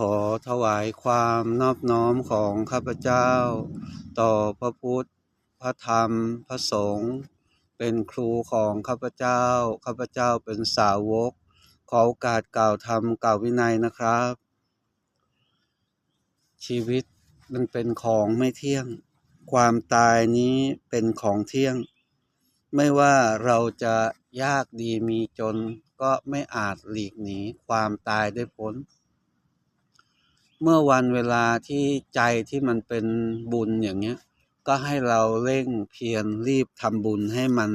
ขอถวายความนอบน้อมของข้าพเจ้า ต่อพระพุทธ พระธรรม พระสงฆ์เป็นครูของข้าพเจ้า ข้าพเจ้าเป็นสาวก ขอโอกาสกล่าวธรรมกล่าววินัยนะครับ ชีวิตมันเป็นของไม่เที่ยง ความตายนี้เป็นของเที่ยง ไม่ว่าเราจะยากดีมีจนก็ไม่อาจหลีกหนีความตายได้พ้น เมื่อวันเวลาที่ใจที่มันเป็นบุญอย่างเงี้ย ก็ให้เราเร่งเพียรรีบทำบุญให้มัน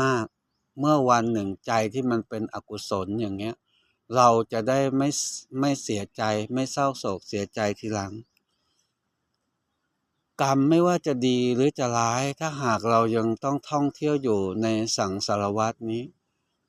มาก ๆ เมื่อวันหนึ่งใจที่มันเป็นอกุศลอย่างเงี้ย เราจะได้ไม่ไม่เสียใจไม่เศร้าโศกเสียใจทีหลัง กรรมไม่ว่าจะดีหรือจะร้ายถ้าหากเรายังต้องท่องเที่ยวอยู่ในสังสารวัตนี้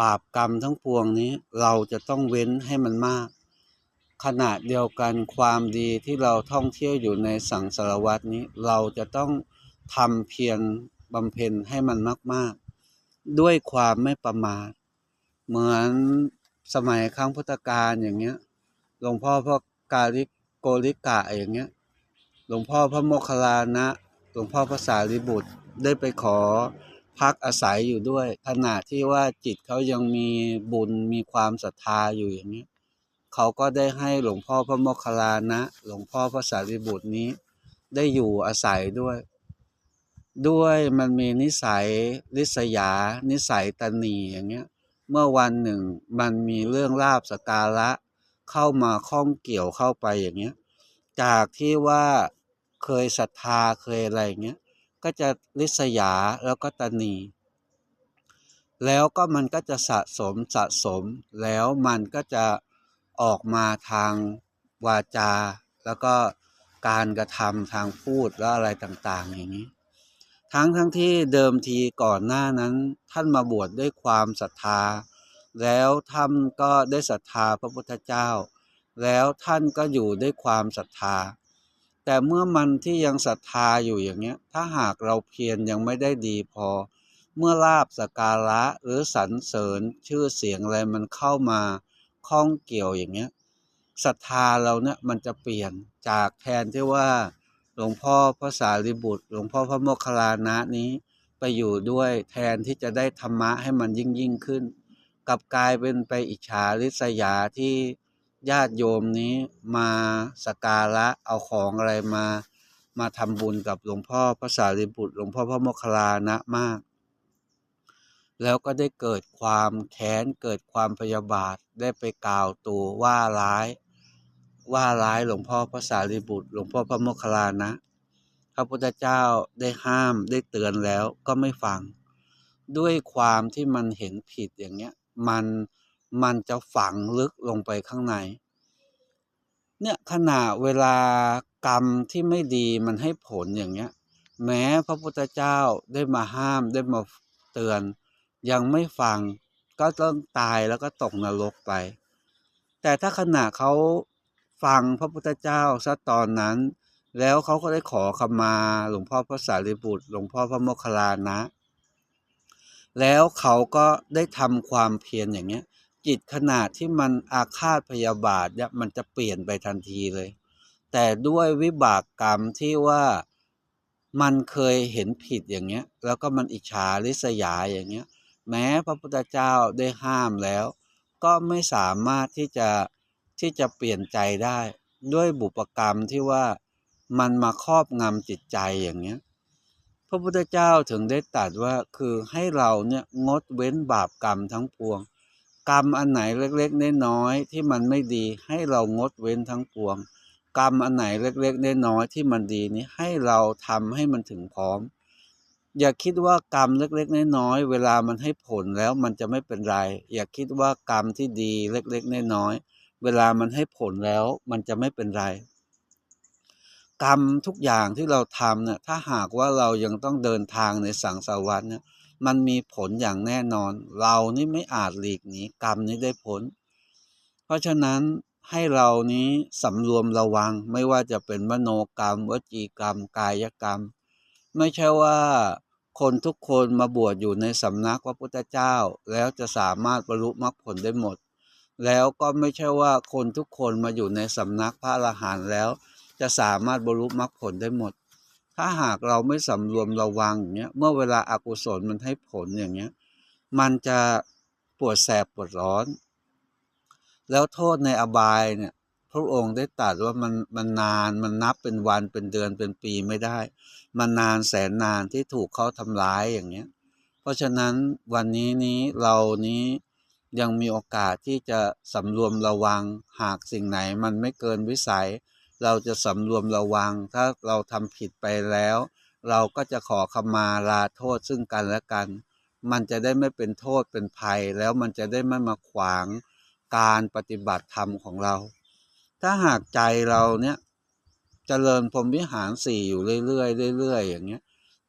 บาปกรรมทั้งปวงนี้เราจะต้องเว้นให้มันมาก ขณะเดียวกันความดีที่เราท่องเที่ยวอยู่ในสังสารวัตนี้ เราจะต้องทำเพียรบำเพ็ญให้มันมาก ๆ ด้วยความไม่ประมาทเหมือนสมัยครั้งพุทธกาลอย่างเงี้ยหลวงพ่อพระกาลิโกริกะอย่างเงี้ยหลวงพ่อพระโมคคัลลานะ หลวงพ่อพระสารีบุตรได้ไปขอพักอาศัยอยู่ด้วย ขณะที่ว่าจิตเขายังมีบุญมีความศรัทธาอยู่อย่างนี้ เขาก็ได้ให้หลวงพ่อพระโมคคัลลานะ หลวงพ่อพระสารีบุตรนี้ ได้อยู่อาศัยด้วย ด้วยมันมีนิสัยริษยา นิสัยตนีอย่างเงี้ย เมื่อวันหนึ่งมันมีเรื่องลาบสการะ เข้ามาข้องเกี่ยวเข้าไปอย่างเงี้ย จากที่ว่าเคยศรัทธาเคยอะไรเงี้ย ก็จะริษยาแล้วก็ตนีแล้วก็มันก็จะสะสมสะสม แล้วมันก็จะ ออกมาทางวาจา แล้วก็การกระทำทางพูดแล้วอะไรต่างๆ อย่างนี้ ทั้งทั้งที่เดิมทีก่อนหน้านั้นท่านมาบวชดด้วยความศรัทธา แล้วท่านก็ได้ศรัทธาพระพุทธเจ้า แล้วท่านก็อยู่ด้วยความศรัทธา แต่เมื่อมันที่ยังศรัทธาอยู่อย่างเงี้ย ถ้าหากเราเพียรยังไม่ได้ดีพอ เมื่อลาบสการะหรือสรรเสริญชื่อเสียงอะไรมันเข้ามา ข้องเกี่ยวอย่างเงี้ยศรัทธาเราเนี่ยมันจะเปลี่ยนจากแทนที่ว่าหลวงพ่อพระสารีบุตร หลวงพ่อพระโมคคัลลานะนี้ไปอยู่ด้วยแทนที่จะได้ธรรมะให้มันยิ่งยิ่งขึ้นกลับกลายเป็นไปอิจฉาริษยาที่ญาติโยมนี้มาสกการะเอาของอะไรมา มาทำบุญกับหลวงพ่อพระสารีบุตร หลวงพ่อพระโมคคัลลานะมาก แล้วก็ได้เกิดความแค้นเกิดความพยาบาทได้ไปกล่าวตูว่าร้าย ว่าร้ายหลวงพ่อพระสารีบุตร หลวงพ่อพระโมคคัลลานะ พระพุทธเจ้าได้ห้ามได้เตือนแล้วก็ไม่ฟัง ด้วยความที่มันเห็นผิดอย่างเงี้ยมันมันจะฝังลึกลงไปข้างใน เนี่ยขณะเวลากรรมที่ไม่ดีมันให้ผลอย่างเงี้ย แม้พระพุทธเจ้าได้มาห้ามได้มาเตือน ยังไม่ฟังก็ต้องตายแล้วก็ตกนรกไป แต่ถ้าขณะเขาฟังพระพุทธเจ้าซะตอนนั้น แล้วเขาก็ได้ขอขมาหลวงพ่อพระสารีบุตร หลวงพ่อพระโมคคัลลานะ แล้วเขาก็ได้ทำความเพียรอย่างเงี้ยจิตขนาดที่มันอาฆาตพยาบาทเนี่ยมันจะเปลี่ยนไปทันทีเลย แต่ด้วยวิบากกรรมที่ว่ามันเคยเห็นผิดอย่างเงี้ย แล้วก็มันอิจฉาริษยาอย่างเงี้ย แม้พระพุทธเจ้าได้ห้ามแล้ว ก็ไม่สามารถที่จะที่จะเปลี่ยนใจได้ด้วยบุปกรรมที่ว่ามันมาครอบงำจิตใจอย่างเงี้ย พระพุทธเจ้าถึงได้ตรัสว่าคือให้เราเนี่ยงดเว้นบาปกรรมทั้งปวง กรรมอันไหนเล็กๆน้อยๆที่มันไม่ดี ให้เรางดเว้นทั้งปวง กรรมอันไหนเล็กๆน้อยๆที่มันดีนี้ให้เราทำให้มันถึงพร้อม อย่าคิดว่ากรรมเล็กๆน้อยๆเวลามันให้ผลแล้วมันจะไม่เป็นไร อย่าคิดว่ากรรมที่ดีเล็กๆน้อยๆเวลามันให้ผลแล้วมันจะไม่เป็นไร กรรมทุกอย่างที่เราทำเนี่ยถ้าหากว่าเรายังต้องเดินทางในสังสารวัฏเนี่ยมันมีผลอย่างแน่นอน เรานี่ไม่อาจหลีกหนีกรรมนี้ได้ผล เพราะฉะนั้นให้เรานี้สำรวมระวังไม่ว่าจะเป็นมโนกรรม วจีกรรม กายกรรม ไม่ใช่ว่า คนทุกคนมาบวชอยู่ในสำนักพระพุทธเจ้า แล้วจะสามารถบรรลุมรรคผลได้หมด แล้วก็ไม่ใช่ว่าคนทุกคนมาอยู่ในสำนักพระอรหันต์แล้ว จะสามารถบรรลุมรรคผลได้หมด ถ้าหากเราไม่สำรวมระวังอย่างเงี้ยเมื่อเวลาอากุศลมันให้ผลอย่างเงี้ยมันจะปวดแสบปวดร้อน แล้วโทษในอบายเนี่ย พระองค์ได้ตรัสว่ามันมันนานมันนับเป็นวันเป็นเดือนเป็นปีไม่ได้ มันนานแสนนานที่ถูกเขาทำร้ายอย่างเงี้ย เพราะฉะนั้นวันนี้นี้เรานี้ยังมีโอกาสที่จะสำรวมระวังหากสิ่งไหนมันไม่เกินวิสัย เราจะสำรวมระวัง ถ้าเราทำผิดไปแล้ว เราก็จะขอขมาลาโทษซึ่งกันและกัน มันจะได้ไม่เป็นโทษเป็นภัยแล้วมันจะได้ไม่มาขวางการปฏิบัติธรรมของเรา ถ้าหากใจเราเนี่ยจเจริญพรหมวิหารสี่อยู่เรื่อยๆเรื่อยๆอย่างเงี้ย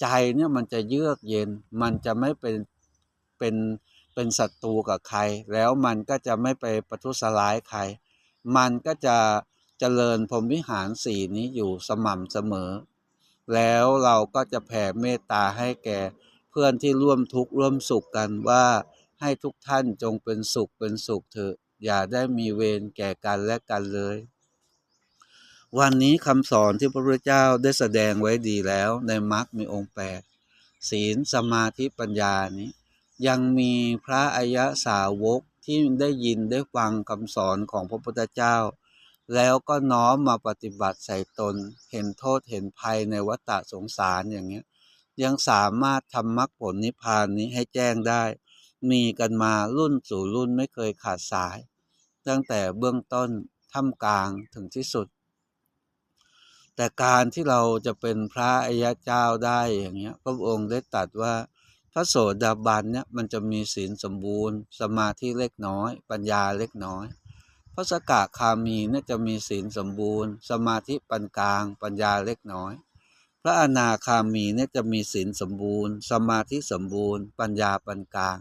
ใจเนี่ยมันจะเยือกเย็น มันจะไม่เป็นเป็นเป็นศัตรูกับใคร แล้วมันก็จะไม่ไปประทุษร้ายใคร มันก็จะเจริญพรหมวิหารสี่นี้อยู่สม่ำเสมอ แล้วเราก็จะแผ่เมตตาให้แก่เพื่อนที่ร่วมทุกข์ร่วมสุขกันว่าให้ทุกท่านจงเป็นสุขเป็นสุขเถอะ อย่าได้มีเวรแก่กันและกันเลย วันนี้คำสอนที่พระพุทธเจ้าได้แสดงไว้ดีแล้วในมรรคมีองค์แปดศีลสมาธิปัญญานี้ ยังมีพระอริยสาวกที่ได้ยินได้ฟังคำสอนของพระพุทธเจ้า แล้วก็น้อมมาปฏิบัติใส่ตน เห็นโทษเห็นภัยในวัฏสงสารอย่างเงี้ยยังสามารถทำมรรคผลนิพพานนี้ให้แจ้งได้ มีกันมารุ่นสู่รุ่นไม่เคยขาดสาย ตั้งแต่เบื้องต้นท่ามกลางถึงที่สุด แต่การที่เราจะเป็นพระอริยเจ้าได้อย่างเงี้ยพระองค์ได้ตรัสว่าพระโสดาบันเนี่ยมันจะมีศีลสมบูรณ์ สมาธิเล็กน้อย ปัญญาเล็กน้อยพระสกะคามีเนี่ยจะมีศีลสมบูรณ์ สมาธิปานกลาง ปัญญาเล็กน้อย พระอนาคามีเนี่ยจะมีศีลสมบูรณ์ สมาธิสมบูรณ์ ปัญญาปานกลาง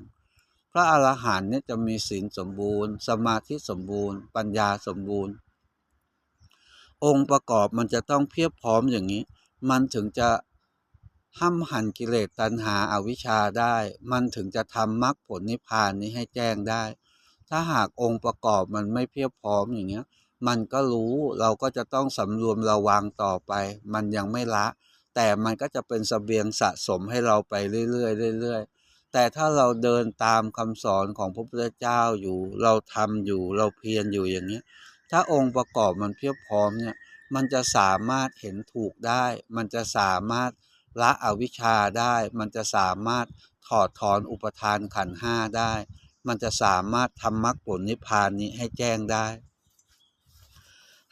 พระอรหันต์เนี่ยจะมีศีลสมบูรณ์ สมาธิสมบูรณ์ ปัญญาสมบูรณ์ องค์ประกอบมันจะต้องเพียบพร้อมอย่างนี้ มันถึงจะห้ำหันกิเลสตัณหาอาวิชชาได้ มันถึงจะทำมรรคผลนิพพานนี้ให้แจ้งได้ ถ้าหากองค์ประกอบมันไม่เพียบพร้อมอย่างเงี้ย มันก็รู้เราก็จะต้องสำรวมระวังต่อไป มันยังไม่ละ แต่มันก็จะเป็นสเสบียงสะสมให้เราไปเรื่อยๆเรื่อยๆ แต่ถ้าเราเดินตามคำสอนของพระพุทธเจ้าอยู่ เราทำอยู่เราเพียรอยู่อย่างเงี้ยถ้าองค์ประกอบมันเพียบพร้อมเนี่ยมันจะสามารถเห็นถูกได้ มันจะสามารถละอวิชชาได้ มันจะสามารถถอดถอนอุปทานขันห้าได้ มันจะสามารถทำมรรคผลนิพพานนี้ให้แจ้งได้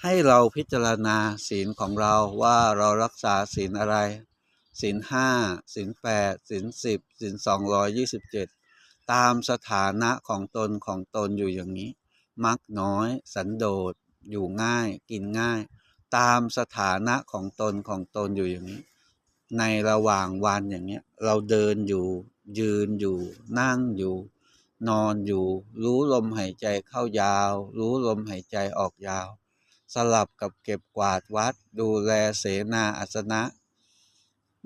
ให้เราพิจารณาศีลของเราว่าเรารักษาศีลอะไร ศีลห้าศีลแปดศีลสิบศีลสองร้อยยี่สิบเจ็ดตามสถานะของตนของตนอยู่อย่างนี้ มักน้อย สันโดษ อยู่ง่าย กินง่าย ตามสถานะของตนของตนอยู่อย่างนี้ ในระหว่างวันอย่างเงี้ยเราเดินอยู่ ยืนอยู่ นั่งอยู่ นอนอยู่ รู้ลมหายใจเข้ายาว รู้ลมหายใจออกยาว สลับกับเก็บกวาดวัด ดูแลเสนาอาสนะ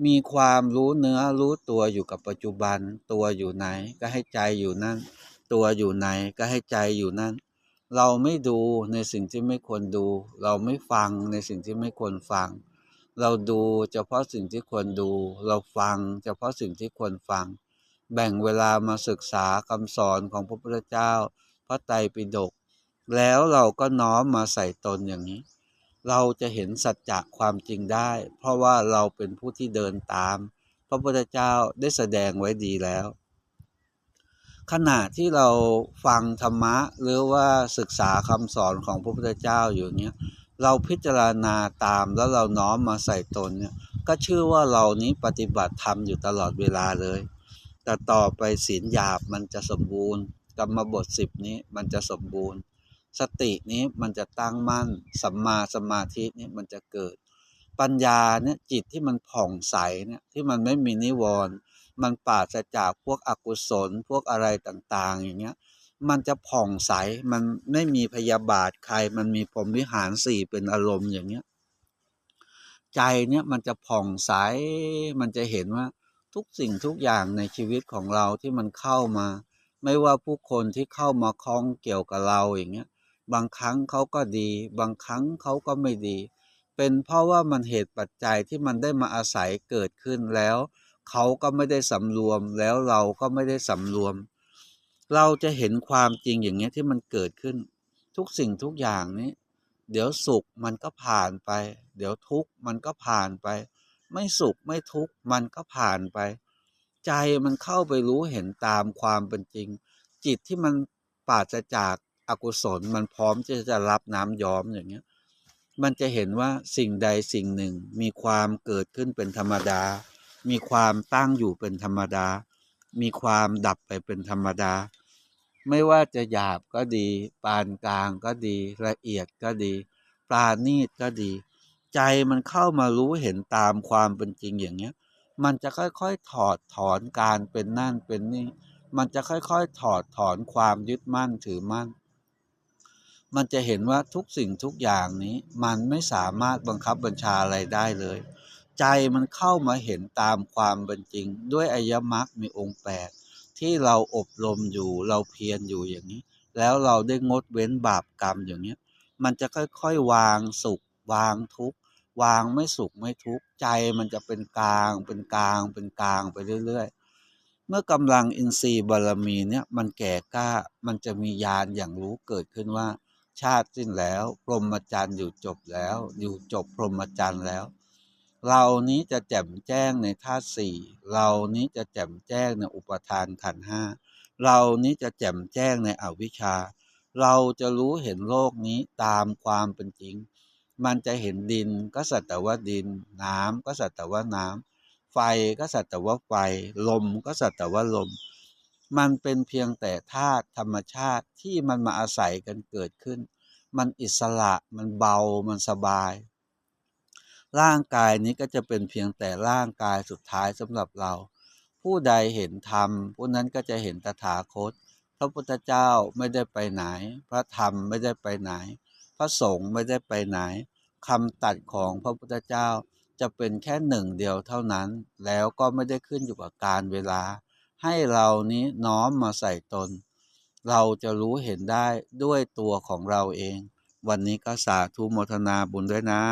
มีความรู้เนื้อรู้ตัวอยู่กับปัจจุบัน ตัวอยู่ไหน ก็ให้ใจอยู่นั่น ตัวอยู่ไหนก็ให้ใจอยู่นั่น เราไม่ดูในสิ่งที่ไม่ควรดู เราไม่ฟังในสิ่งที่ไม่ควรฟัง เราดูเฉพาะสิ่งที่ควรดู เราฟังเฉพาะสิ่งที่ควรฟัง แบ่งเวลามาศึกษาคำสอนของพระพุทธเจ้า พระไตรปิฎกแล้วเราก็น้อมมาใส่ตนอย่างนี้ เราจะเห็นสัจจะความจริงได้ เพราะว่าเราเป็นผู้ที่เดินตาม พระพุทธเจ้าได้แสดงไว้ดีแล้ว ขณะที่เราฟังธรรมะหรือว่าศึกษาคำสอนของพระพุทธเจ้าอยู่เนี้ยเราพิจารณาตามแล้วเราน้อมมาใส่ตนเนี่ยก็ชื่อว่าเรานี้ปฏิบัติธรรมอยู่ตลอดเวลาเลย แต่ต่อไปศีลหยาบมันจะสมบูรณ์กรรมบทสิบนี้มันจะสมบูรณ์ สตินี้มันจะตั้งมั่นสัมมาสมาธินี้มันจะเกิด ปัญญาเนี่ยจิตที่มันผ่องใสเนี่ยที่มันไม่มีนิวรณ์มันปราศจากพวกอกุศลพวกอะไรต่างๆ อย่างเงี้ยมันจะผ่องใสมันไม่มีพยาบาทใคร มันมีพรมวิหารสี่เป็นอารมณ์อย่างเงี้ยใจเนี่ยมันจะผ่องใสมันจะเห็นว่าทุกสิ่งทุกอย่างในชีวิตของเราที่มันเข้ามา ไม่ว่าผู้คนที่เข้ามาคล้องเกี่ยวกับเราอย่างเงี้ย บางครั้งเขาก็ดี บางครั้งเขาก็ไม่ดี เป็นเพราะว่ามันเหตุปัจจัยที่มันได้มาอาศัยเกิดขึ้นแล้ว เขาก็ไม่ได้สำรวมแล้วเราก็ไม่ได้สำรวม เราจะเห็นความจริงอย่างเงี้ยที่มันเกิดขึ้น ทุกสิ่งทุกอย่างนี้ เดี๋ยวสุขมันก็ผ่านไป เดี๋ยวทุกข์มันก็ผ่านไป ไม่สุขไม่ทุกข์มันก็ผ่านไป ใจมันเข้าไปรู้เห็นตามความเป็นจริง จิตที่มันปราศจาก อากุศลมันพร้อมที่จะรับน้ำย้อมอย่างเงี้ย มันจะเห็นว่าสิ่งใดสิ่งหนึ่งมีความเกิดขึ้นเป็นธรรมดา มีความตั้งอยู่เป็นธรรมดา มีความดับไปเป็นธรรมดา ไม่ว่าจะหยาบก็ดี ปานกลางก็ดีละเอียดก็ดี ปราณีตก็ดี ใจมันเข้ามารู้เห็นตามความเป็นจริงอย่างเงี้ย มันจะค่อยๆถอดถอนการเป็นนั่นเป็นนี่ มันจะค่อยๆถอดถอนความยึดมั่นถือมั่น มันจะเห็นว่าทุกสิ่งทุกอย่างนี้มันไม่สามารถบังคับบัญชาอะไรได้เลย ใจมันเข้ามาเห็นตามความเป็นจริง ด้วยอริยมรรคมีองค์แปดที่เราอบรมอยู่เราเพียรอยู่อย่างนี้ แล้วเราได้งดเว้นบาปกรรมอย่างนี้มันจะค่อยๆวางสุข วางทุกข์วางไม่สุขไม่ทุกข์ใจมันจะเป็นกลาง เป็นกลาง เป็นกลางไปเรื่อยๆ เมื่อกำลังอินทรีย์บารมีเนี่ยมันแก่กล้ามันจะมีญาณอย่างรู้เกิดขึ้นว่า ชาติสิ้นแล้ว พรหมจรรย์อยู่จบแล้ว อยู่จบพรหมจรรย์แล้ว เรานี้จะแจ่มแจ้งในธาตุสี่เรานี้จะแจ่มแจ้งในอุปทานขันห้าเรานี้จะแจ่มแจ้งในอวิชชา เราจะรู้เห็นโลกนี้ตามความเป็นจริง มันจะเห็นดินก็สัตว์แต่ว่าดิน น้ำก็สัตว์แต่ว่าน้ำไฟก็สัตว์แต่ว่าไฟ ลมก็สัตว์แต่ว่าลม มันเป็นเพียงแต่ธาตุธรรมชาติที่มันมาอาศัยกันเกิดขึ้น มันอิสระมันเบามันสบาย ร่างกายนี้ก็จะเป็นเพียงแต่ร่างกายสุดท้ายสำหรับเรา ผู้ใดเห็นธรรมผู้นั้นก็จะเห็นตถาคต พระพุทธเจ้าไม่ได้ไปไหน พระธรรมไม่ได้ไปไหน พระสงฆ์ไม่ได้ไปไหนคำตัดของพระพุทธเจ้าจะเป็นแค่หนึ่งเดียวเท่านั้น แล้วก็ไม่ได้ขึ้นอยู่กับการเวลา ให้เรานี้น้อมมาใส่ตน เราจะรู้เห็นได้ด้วยตัวของเราเอง วันนี้ก็สาธุโมทนาบุญด้วยนะ